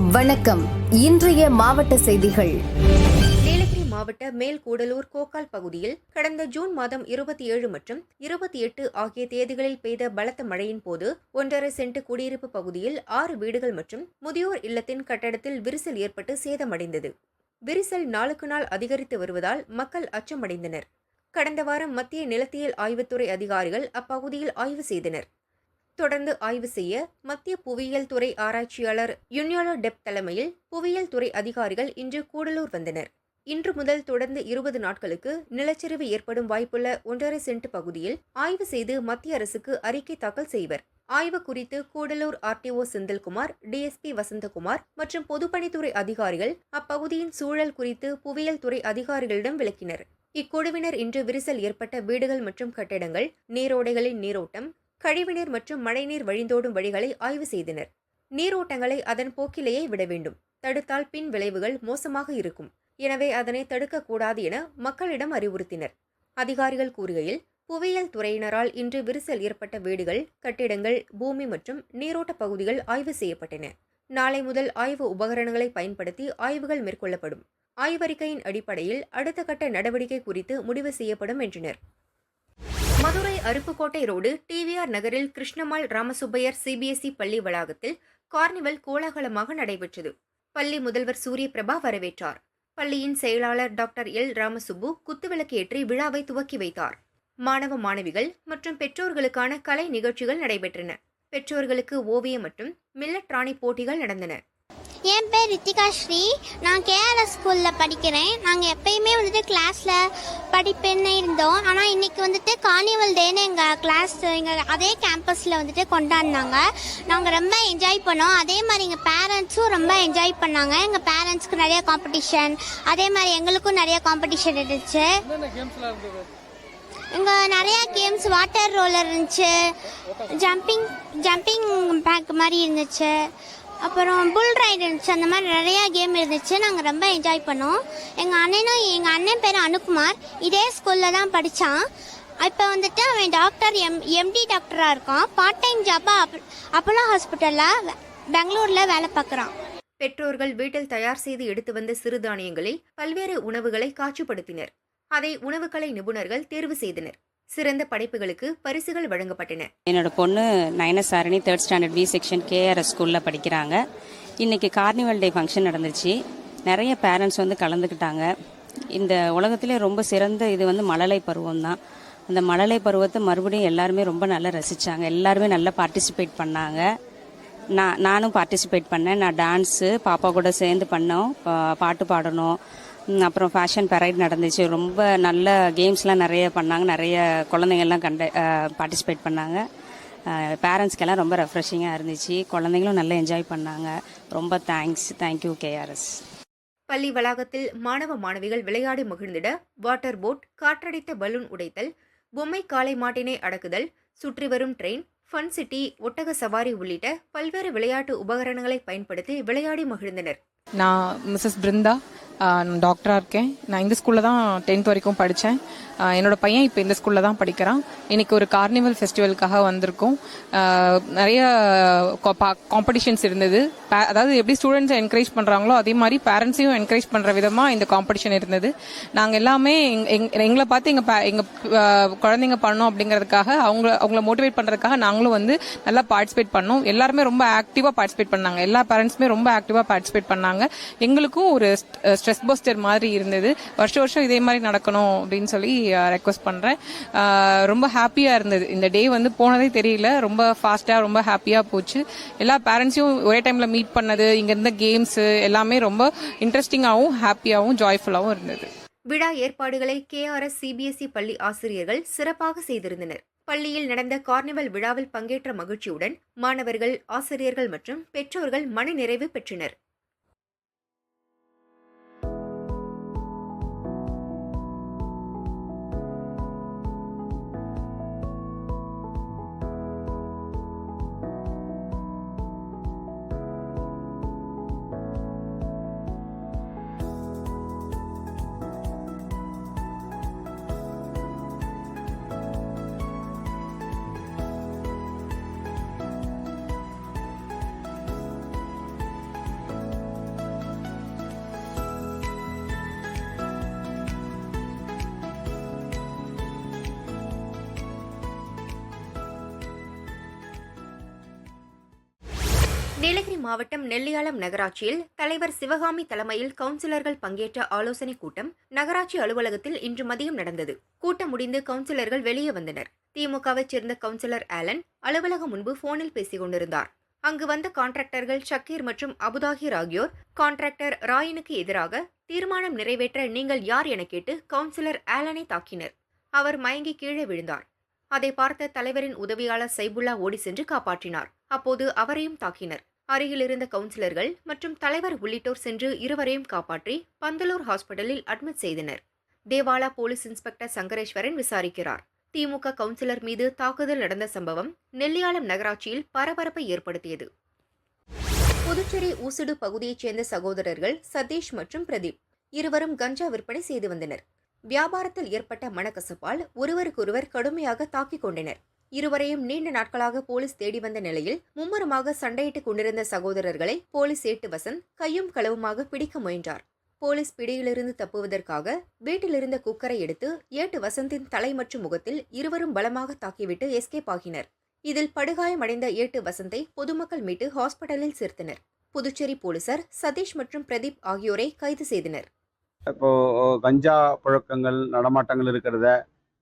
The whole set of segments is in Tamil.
வணக்கம். இன்றைய மாவட்ட செய்திகள். நீலகிரி மாவட்ட மேல்கூடலூர் கோக்கால் பகுதியில் கடந்த ஜூன் மாதம் இருபத்தி ஏழு மற்றும் இருபத்தி எட்டு ஆகிய தேதிகளில் பெய்த பலத்த மழையின் போது ஒன்றரை சென்ட் குடியிருப்பு பகுதியில் ஆறு வீடுகள் மற்றும் முதியோர் இல்லத்தின் கட்டடத்தில் விரிசல் ஏற்பட்டு சேதமடைந்தது. விரிசல் நாளுக்கு நாள் அதிகரித்து வருவதால் மக்கள் அச்சமடைந்தனர். கடந்த வாரம் மத்திய நிலத்தியல் ஆய்வுத்துறை அதிகாரிகள் அப்பகுதியில் ஆய்வு செய்தனர். தொடர்ந்து ஆய்வு செய்ய மத்திய புவியியல் துறை ஆராய்ச்சியாளர் யுன்யாலோ டெப் தலைமையில் புவியியல் துறை அதிகாரிகள் இன்று கூடலூர் வந்தனர். இன்று முதல் தொடர்ந்து இருபது நாட்களுக்கு நிலச்சரிவு ஏற்படும் வாய்ப்புள்ள ஒன்றரை சென்ட் பகுதியில் ஆய்வு செய்து மத்திய அரசுக்கு அறிக்கை தாக்கல் செய்வர். ஆய்வு குறித்து கூடலூர் ஆர்டிஓ செந்தில்குமார் டிஎஸ்பி வசந்தகுமார் மற்றும் பொதுப்பணித்துறை அதிகாரிகள் அப்பகுதியின் சூழல் குறித்து புவியியல் துறை அதிகாரிகளிடம் விளக்கினர். இக்குழுவினர் இன்று விரிசல் ஏற்பட்ட வீடுகள் மற்றும் கட்டிடங்கள் நீரோடைகளின் நீரோட்டம் கழிவுநீர் மற்றும் மழைநீர் வழிந்தோடும் வழிகளை ஆய்வு செய்தனர். நீரோட்டங்களை அதன் போக்கிலேயே விட வேண்டும். தடுத்தால் பின் விளைவுகள் மோசமாக இருக்கும். எனவே அதனை தடுக்கக்கூடாது என மக்களிடம் அறிவுறுத்தினர். அதிகாரிகள் கூறுகையில் புவியியல் துறையினரால் இன்று விரிசல் ஏற்பட்ட வீடுகள் கட்டிடங்கள் பூமி மற்றும் நீரோட்ட பகுதிகள் ஆய்வு செய்யப்பட்டன. நாளை முதல் ஆய்வு உபகரணங்களை பயன்படுத்தி ஆய்வுகள் மேற்கொள்ளப்படும். ஆய்வறிக்கையின் அடிப்படையில் அடுத்த கட்ட நடவடிக்கை குறித்து முடிவு செய்யப்படும் என்றனர். மதுரை அருப்புக்கோட்டை ரோடு டிவிஆர் நகரில் கிருஷ்ணமால் ராமசுப்பையர் சிபிஎஸ்இ பள்ளி வளாகத்தில் கார்னிவல் கோலாகலமாக நடைபெற்றது. பள்ளி முதல்வர் சூரியபிரபா வரவேற்றார். பள்ளியின் செயலாளர் டாக்டர் எல். ராமசுப்பு குத்துவிளக்கு ஏற்றி விழாவை துவக்கி வைத்தார். மாணவ மாணவிகள் மற்றும் பெற்றோர்களுக்கான கலை நிகழ்ச்சிகள் நடைபெற்றன. பெற்றோர்களுக்கு ஓவியம் மற்றும் மில்லட்ராணி போட்டிகள் நடந்தன. என் பேர் ரித்திகா ஸ்ரீ. நான் கேஆர்எஸ் ஸ்கூலில் படிக்கிறேன். நாங்கள் எப்பயுமே வந்துட்டு கிளாஸில் படிப்பேன்னு இருந்தோம். ஆனால் இன்னைக்கு வந்துட்டு கார்னிவல் டேன்னு எங்கள் கிளாஸ் எங்கள் அதே கேம்பஸில் வந்துட்டு கொண்டாடினாங்க. நாங்கள் ரொம்ப என்ஜாய் பண்ணோம். அதே மாதிரி எங்கள் பேரண்ட்ஸும் ரொம்ப என்ஜாய் பண்ணாங்க. எங்கள் பேரண்ட்ஸ்க்கு நிறைய காம்படிஷன் அதே மாதிரி எங்களுக்கும் நிறைய காம்படிஷன் இருந்துச்சு. இங்கே நிறைய கேம்ஸ் வாட்டர் ரோலர் இருந்துச்சு. ஜம்பிங் ஜம்பிங் பேக் மாதிரி இருந்துச்சு. அப்புறம் புல் ரைடு இருந்துச்சு அந்த மாதிரி நிறையா கேம் இருந்துச்சு. நாங்கள் ரொம்ப என்ஜாய் பண்ணோம். எங்கள் அண்ணனும் எங்கள் அண்ணன் பேர் அனுக்குமார் இதே ஸ்கூலில் தான் படித்தான் இப்போ வந்துட்டு அவன் டாக்டர் எம் எம்டி டாக்டராக இருக்கான். பார்ட் டைம் ஜாப்பாக அப் அப்போலோ ஹாஸ்பிட்டலில் பெங்களூரில் வேலை பார்க்குறான். பெற்றோர்கள் வீட்டில் தயார் செய்து எடுத்து வந்த சிறுதானியங்களில் பல்வேறு உணவுகளை காட்சிப்படுத்தினர். அதை உணவுக்கலை நிபுணர்கள் தேர்வு செய்தனர். சிறந்த படைப்புகளுக்கு பரிசுகள் வழங்கப்பட்டன. என்னோட பொண்ணு Nayana Sarani third standard B section KRS ஸ்கூலில் படிக்கிறாங்க. இன்னைக்கு கார்னிவல் டே ஃபங்க்ஷன் நடந்துச்சு நிறைய பேரண்ட்ஸ் வந்து கலந்துக்கிட்டாங்க. இந்த உலகத்திலே ரொம்ப சிறந்த இது வந்து மழலை பருவம் தான். அந்த மழலை பருவத்தை மறுபடியும் எல்லாருமே ரொம்ப நல்லா ரசித்தாங்க எல்லாருமே நல்லா பார்ட்டிசிபேட் பண்ணாங்க. நான் நானும் பார்ட்டிசிபேட் பண்ணேன். நான் டான்ஸு பாப்பா கூட சேர்ந்து பண்ணோம். பா- பாட்டு பாடணும். அப்புறம் ஃபேஷன் பெரைட் நடந்துச்சு. ரொம்ப நல்ல கேம்ஸ்லாம் நிறைய பண்ணாங்க. நிறைய குழந்தைங்கள்லாம் கண்ட பார்ட்டிசிபேட் பண்ணாங்க. பேரண்ட்ஸ்க்கெல்லாம் ரொம்ப ரெஃப்ரெஷிங்காக இருந்துச்சு. குழந்தைங்களும் நல்லா என்ஜாய் பண்ணாங்க. ரொம்ப தேங்க்ஸ் தேங்க்யூ கேஆர்எஸ் பள்ளி வளாகத்தில் மாணவ மாணவிகள் விளையாடி மகிழ்ந்திட வாட்டர் போட் காற்றடித்த பலூன் உடைத்தல் பொம்மை காளை மாட்டினை அடக்குதல் சுற்றி வரும் ட்ரெயின் ஃபன் சிட்டி ஒட்டக சவாரி உள்ளிட்ட பல்வேறு விளையாட்டு உபகரணங்களை பயன்படுத்தி விளையாடி மகிழ்ந்தனர். நான் மிஸ்ஸஸ் பிருந்தா நான் டாக்டராக இருக்கேன். நான் இந்த ஸ்கூலில் தான் டென்த் வரைக்கும் படித்தேன் என்னோட பையன் இப்போ இந்த ஸ்கூலில் தான் படிக்கிறான். இன்னைக்கு ஒரு கார்னிவல் ஃபெஸ்டிவலுக்காக வந்திருக்கோம். நிறைய காம்படிஷன்ஸ் இருந்தது. அதாவது எப்படி ஸ்டூடெண்ட்ஸை என்கரேஜ் பண்ணுறாங்களோ அதே மாதிரி பேரண்ட்ஸையும் என்கரேஜ் பண்ணுற விதமாக இந்த காம்படிஷன் இருந்தது. நாங்கள் எல்லாமே எங்- எங்- எங்களை பார்த்து எங்கள் எங்கள் குழந்தைங்க பண்ணோம் அப்படிங்கிறதுக்காக அவங்க அவங்கள மோட்டிவேட் பண்ணுறதுக்காக நாங்களும் வந்து நல்லா பார்ட்டிசிபேட் பண்ணோம். எல்லாருமே ரொம்ப ஆக்டிவாக பார்ட்டிசிபேட் பண்ணாங்க. எல்லா பேரண்ட்ஸுமே ரொம்ப ஆக்டிவாக பார்ட்டிசிபேட் பண்ணாங்க. எங்களுக்கும் ஒரு ஸ்ட்ரெஸ் பஸ்டர் மாதிரி இருந்தது. வருஷம் வருஷம் இதே மாதிரி நடக்கணும் அப்படின்னு சொல்லி ரெக்வஸ்ட் பண்ணுறேன் ரொம்ப ஹாப்பியாக இருந்தது. இந்த டே வந்து போனதே தெரியல. ரொம்ப ஃபாஸ்ட்டாக ரொம்ப ஹாப்பியாக போச்சு. எல்லா பேரண்ட்ஸையும் ஒரே டைமில் மீட் பண்ணது இங்கே இருந்த கேம்ஸு எல்லாமே ரொம்ப இன்ட்ரெஸ்டிங்காகவும் ஹாப்பியாகவும் ஜாய்ஃபுல்லாகவும் இருந்தது. விழா ஏற்பாடுகளை கேஆர்எஸ் சிபிஎஸ்இ பள்ளி ஆசிரியர்கள் சிறப்பாக செய்திருந்தனர். பள்ளியில் நடந்த கார்னிவல் விழாவில் பங்கேற்ற மகிழ்ச்சியுடன் மாணவர்கள் ஆசிரியர்கள் மற்றும் பெற்றோர்கள் மனநிறைவு பெற்றனர். நீலகிரி மாவட்டம் நெல்லியாளம் நகராட்சியில் தலைவர் சிவகாமி தலைமையில் கவுன்சிலர்கள் பங்கேற்ற ஆலோசனைக் கூட்டம் நகராட்சி அலுவலகத்தில் இன்று மதியம் நடந்தது. கூட்டம் முடிந்து கவுன்சிலர்கள் வெளியே வந்தனர். திமுகவைச் சேர்ந்த கவுன்சிலர் ஆலன் அலுவலகம் முன்பு போனில் பேசிக் கொண்டிருந்தார். அங்கு வந்த கான்ட்ராக்டர்கள் ஷக்கீர் மற்றும் அபுதாகிர் ஆகியோர் கான்ட்ராக்டர் ராயனுக்கு எதிராக தீர்மானம் நிறைவேற்ற நீங்கள் யார் என கேட்டு கவுன்சிலர் ஆலனை தாக்கினர். அவர் மயங்கி கீழே விழுந்தார். அதை பார்த்த தலைவரின் உதவியாளர் சைபுல்லா ஓடி சென்று காப்பாற்றினார். அப்போது அவரையும் தாக்கினர். அருகில் இருந்த கவுன்சிலர்கள் மற்றும் தலைவர் உள்ளிட்டோர் சென்று இருவரையும் காப்பாற்றி பந்தலூர் ஹாஸ்பிட்டலில் அட்மிட் செய்தனர். தேவாலா போலீஸ் இன்ஸ்பெக்டர் சங்கரேஸ்வரன் விசாரிக்கிறார். திமுக கவுன்சிலர் மீது தாக்குதல் நடந்த சம்பவம் நெல்லியாளம் நகராட்சியில் பரபரப்பை ஏற்படுத்தியது. புதுச்சேரி ஊசுடு பகுதியைச் சேர்ந்த சகோதரர்கள் சதீஷ் மற்றும் பிரதீப் இருவரும் கஞ்சா விற்பனை செய்து வந்தனர். வியாபாரத்தில் ஏற்பட்ட மனக்கசப்பால் ஒருவருக்கொருவர் கடுமையாக தாக்கிக் கொண்டனர். இருவரையும் நீண்ட நாட்களாக போலீஸ் தேடி வந்த நிலையில் மும்முரமாக சண்டையிட்டுக் கொண்டிருந்த சகோதரர்களை போலீஸ் ஏட்டு வசந்த் கையும் களவுமாக பிடிக்க முயன்றார். போலீஸ் பிடியிலிருந்து தப்புவதற்காக வீட்டிலிருந்த குக்கரை எடுத்து ஏட்டு வசந்தின் தலை மற்றும் முகத்தில் இருவரும் பலமாக தாக்கிவிட்டு எஸ்கேப் ஆகினர். இதில் படுகாயமடைந்த ஏட்டு வசந்தை பொதுமக்கள் மீட்டு ஹாஸ்பிட்டலில் சேர்த்தனர். புதுச்சேரி போலீசார் சதீஷ் மற்றும் பிரதீப் ஆகியோரை கைது செய்தனர். இப்போ கஞ்சா புழக்கங்கள் நடமாட்டங்கள் இருக்கிறத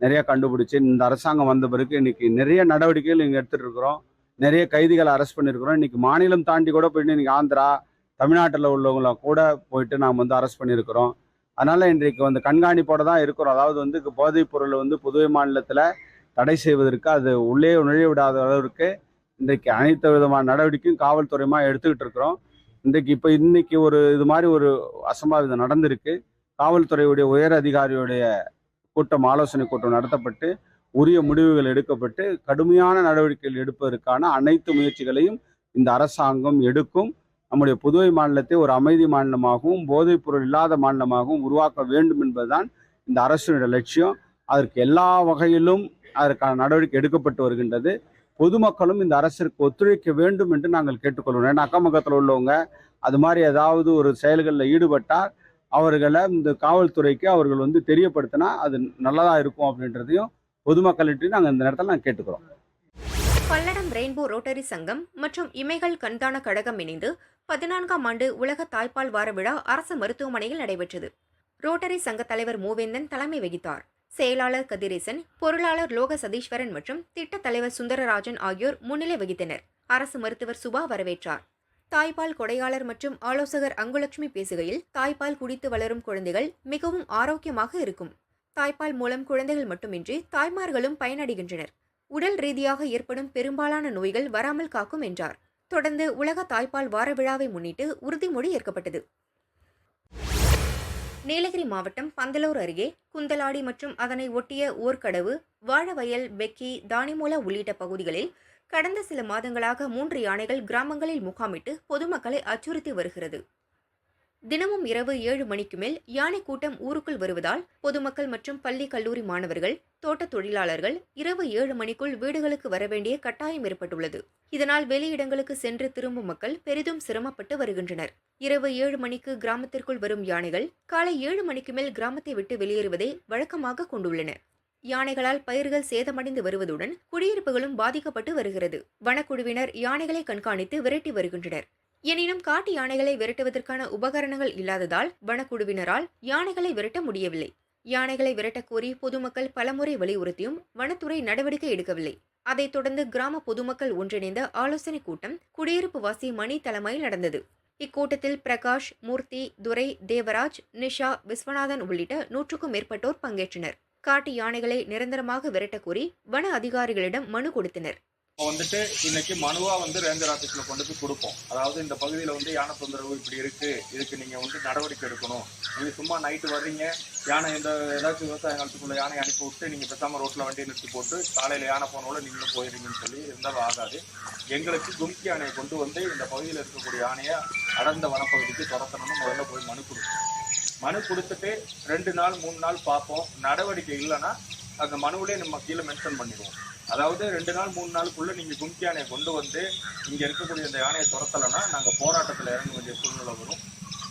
நிறைய கண்டுபிடிச்சு இந்த அரசாங்கம் வந்த பிறகு இன்னைக்கு நிறைய நடவடிக்கைகள் இங்கே எடுத்துட்டு இருக்கிறோம் நிறைய கைதிகளை அரெஸ்ட் பண்ணியிருக்கிறோம் இன்னைக்கு மாநிலம் தாண்டி கூட போயிட்டு இன்னைக்கு ஆந்திரா தமிழ்நாட்டில் உள்ளவங்கள கூட போயிட்டு நாம் வந்து அரெஸ்ட் பண்ணியிருக்கிறோம் அதனால இன்றைக்கு வந்து கண்காணிப்போட தான் இருக்கிறோம். அதாவது வந்து போதைப் பொருளை வந்து புதுவை மாநிலத்தில் தடை செய்வதற்கு அது உள்ளே நுழைய விடாத அளவிற்கு இன்றைக்கு அனைத்து விதமான நடவடிக்கையும் காவல்துறையுமா எடுத்துக்கிட்டு இருக்கிறோம். இன்றைக்கு இப்போ இன்னைக்கு ஒரு இது மாதிரி ஒரு அசம்பாவிதம் நடந்திருக்கு. காவல்துறையுடைய உயர் அதிகாரியுடைய கூட்டம் ஆலோசனை கூட்டம் நடத்தப்பட்டு உரிய முடிவுகள் எடுக்கப்பட்டு கடுமையான நடவடிக்கைகள் எடுப்பதற்கான அனைத்து முயற்சிகளையும் இந்த அரசாங்கம் எடுக்கும். நம்முடைய புதுவை மாநிலத்தை ஒரு அமைதி மாநிலமாகவும் போதைப் பொருள் இல்லாத மாநிலமாகவும் உருவாக்க வேண்டும் என்பதுதான் இந்த அரசினுடைய லட்சியம். அதற்கு எல்லா வகையிலும் அதற்கான நடவடிக்கை எடுக்கப்பட்டு வருகின்றது. பொதுமக்களும் இந்த அரசிற்கு ஒத்துழைக்க வேண்டும் என்று நாங்கள் கேட்டுக்கொள்கிறோம். ஏன்னா அக்கம் பக்கத்தில் உள்ளவங்க அது மாதிரி ஏதாவது ஒரு செயல்களில் ஈடுபட்டால் அவர்களை இந்த காவல்துறைக்கு அவர்கள் வந்து தெரியப்படுத்தினா அது நல்லதாக இருக்கும் அப்படின்றதையும் பொதுமக்கள்கிட்டையும் நாங்கள் இந்த நேரத்தில் நாங்கள் கேட்டுக்கிறோம். பல்லடம் ரெயின்போ ரோட்டரி சங்கம் மற்றும் இமைகள் கண்தான கழகம் இணைந்து பதினான்காம் ஆண்டு உலக தாய்ப்பால் வார விழா அரசு மருத்துவமனையில் நடைபெற்றது. ரோட்டரி சங்க தலைவர் மூவேந்தன் தலைமை வகித்தார். செயலாளர் கதிரேசன் பொருளாளர் லோக சதீஸ்வரன் மற்றும் திட்டத் தலைவர் சுந்தரராஜன் ஆகியோர் முன்னிலை வகித்தனர். அரசு மருத்துவர் சுபா வரவேற்றார். தாய்ப்பால் கொடையாளர் மற்றும் ஆலோசகர் அங்குலட்சுமி பேசுகையில் தாய்ப்பால் குடித்து வளரும் குழந்தைகள் மிகவும் ஆரோக்கியமாக இருக்கும். தாய்ப்பால் மூலம் குழந்தைகள் மட்டுமின்றி தாய்மார்களும் பயனடைகின்றனர். உடல் ரீதியாக ஏற்படும் பெரும்பாலான நோய்கள் வராமல் காக்கும் என்றார். தொடர்ந்து உலக தாய்ப்பால் வார விழாவை முன்னிட்டு உறுதிமொழி ஏற்கப்பட்டது. நீலகிரி மாவட்டம் பந்தலூர் அருகே குந்தலாடி மற்றும் அதனை ஒட்டிய ஓர்கடவு வாழவயல் பெக்கி தானிமூலா உள்ளிட்ட பகுதிகளில் கடந்த சில மாதங்களாக மூன்று யானைகள் கிராமங்களில் முகாமிட்டு பொதுமக்களை அச்சுறுத்தி வருகிறது. தினமும் இரவு ஏழு மணிக்கு மேல் யானை கூட்டம் ஊருக்குள் வருவதால் பொதுமக்கள் மற்றும் பள்ளி கல்லூரி மாணவர்கள் தோட்ட தொழிலாளர்கள் இரவு ஏழு மணிக்குள் வீடுகளுக்கு வர வேண்டிய கட்டாயம் ஏற்பட்டுள்ளது. இதனால் வெளியிடங்களுக்கு சென்று திரும்பும் மக்கள் பெரிதும் சிரமப்பட்டு வருகின்றனர். இரவு ஏழு மணிக்கு கிராமத்திற்குள் வரும் யானைகள் காலை ஏழு மணிக்கு மேல் கிராமத்தை விட்டு வெளியேறுவதை வழக்கமாக கொண்டுள்ளன. யானைகளால் பயிர்கள் சேதமடைந்து வருவதுடன் குடியிருப்புகளும் பாதிக்கப்பட்டு வருகிறது. வனக்குழுவினர் யானைகளை கண்காணித்து விரட்டி வருகின்றனர். எனினும் காட்டு யானைகளை விரட்டுவதற்கான உபகரணங்கள் இல்லாததால் வனக்குழுவினரால் யானைகளை விரட்ட முடியவில்லை. யானைகளை விரட்டக்கோரி பொதுமக்கள் பலமுறை வலியுறுத்தியும் வனத்துறை நடவடிக்கை எடுக்கவில்லை. அதைத் தொடர்ந்து கிராம பொதுமக்கள் ஒன்றிணைந்த ஆலோசனைக் கூட்டம் குடியிருப்பு வாசி மணி தலைமையில் நடந்தது. இக்கூட்டத்தில் பிரகாஷ் மூர்த்தி துரை தேவராஜ் நிஷா விஸ்வநாதன் உள்ளிட்ட நூற்றுக்கும் மேற்பட்டோர் பங்கேற்றனர். காட்டு யானைகளை நிரந்தரமாக விரட்டக்கோரி வன அதிகாரிகளிடம் மனு கொடுத்தனர். வந்துட்டு இன்னைக்கு மனுவா வந்து ரேஞ்சர் ஆஃபீஸ்ல கொண்டு போய் கொடுப்போம். அதாவது இந்த பகுதியில் வந்து யானை தொந்தரவு இப்படி இருக்கு இதுக்கு நீங்க வந்து நடவடிக்கை எடுக்கணும். நீங்க சும்மா நைட்டு வர்றீங்க யானை இந்த ஏதாச்சும் விவசாய காலத்துக்குள்ள யானை அனுப்பி விட்டு நீங்க பேசாம ரோட்ல வண்டியை நிறுத்தி போட்டு காலையில யானை போனோட நீங்களும் போயிருங்கன்னு சொல்லி இருந்தாலும் ஆகாது. எங்களுக்கு கும்கி யானையை கொண்டு வந்து இந்த பகுதியில் இருக்கக்கூடிய யானையை அடர்ந்த வனப்பகுதிக்கு துரத்தணும்னு முதல்ல போய் மனு கொடுப்போம் மனு கொடுத்துட்டு ரெண்டு நாள் மூணு நாள் பார்ப்போம். நடவடிக்கை இல்லைன்னா அந்த மனுவிலே நம்ம கீழே மென்ஷன் பண்ணிடுவோம். அதாவது ரெண்டு நாள் மூணு நாளுக்குள்ளே நீங்கள் கும்கி யானையை கொண்டு வந்து இங்கே இருக்கக்கூடிய இந்த யானையை துரத்தலைன்னா நாங்கள் போராட்டத்தில் இறங்க வேண்டிய சூழ்நிலை வரும்.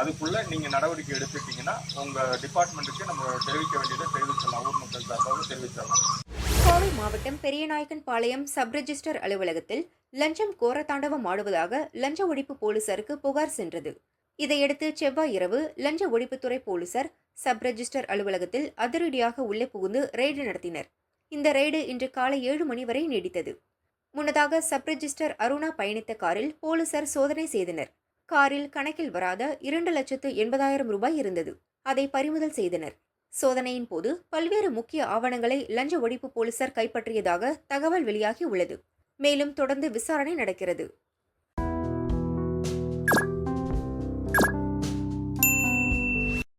அதுக்குள்ளே நீங்கள் நடவடிக்கை எடுத்துட்டீங்கன்னா உங்கள் டிபார்ட்மெண்ட்டுக்கு நம்ம தெரிவிக்க வேண்டியதை தெரிவிச்சிடலாம். ஊர் மக்கள் சார்பாக தெரிவிச்சிடலாம். கோவை மாவட்டம் பெரியநாயக்கன் பாளையம் சப் அலுவலகத்தில் லஞ்சம் கோர தாண்டவம் ஆடுவதாக லஞ்ச ஒழிப்பு போலீசாருக்கு புகார் சென்றது. இதையடுத்து செவ்வாய் இரவு லஞ்ச ஒழிப்புத்துறை போலீசார் சப் ரெஜிஸ்டர் அலுவலகத்தில் அதிரடியாக உள்ளே புகுந்து ரெய்டு நடத்தினர். இந்த ரெய்டு இன்று காலை ஏழு மணி வரை நீடித்தது. முன்னதாக சப் ரெஜிஸ்டர் அருணா பயணித்த காரில் போலீசார் சோதனை செய்தனர். காரில் கணக்கில் வராத இரண்டு லட்சத்து எண்பதாயிரம் ரூபாய் இருந்தது. அதை பறிமுதல் செய்தனர். சோதனையின் போது பல்வேறு முக்கிய ஆவணங்களை லஞ்ச ஒழிப்பு போலீசார் கைப்பற்றியதாக தகவல் வெளியாகி உள்ளது. மேலும் தொடர்ந்து விசாரணை நடக்கிறது.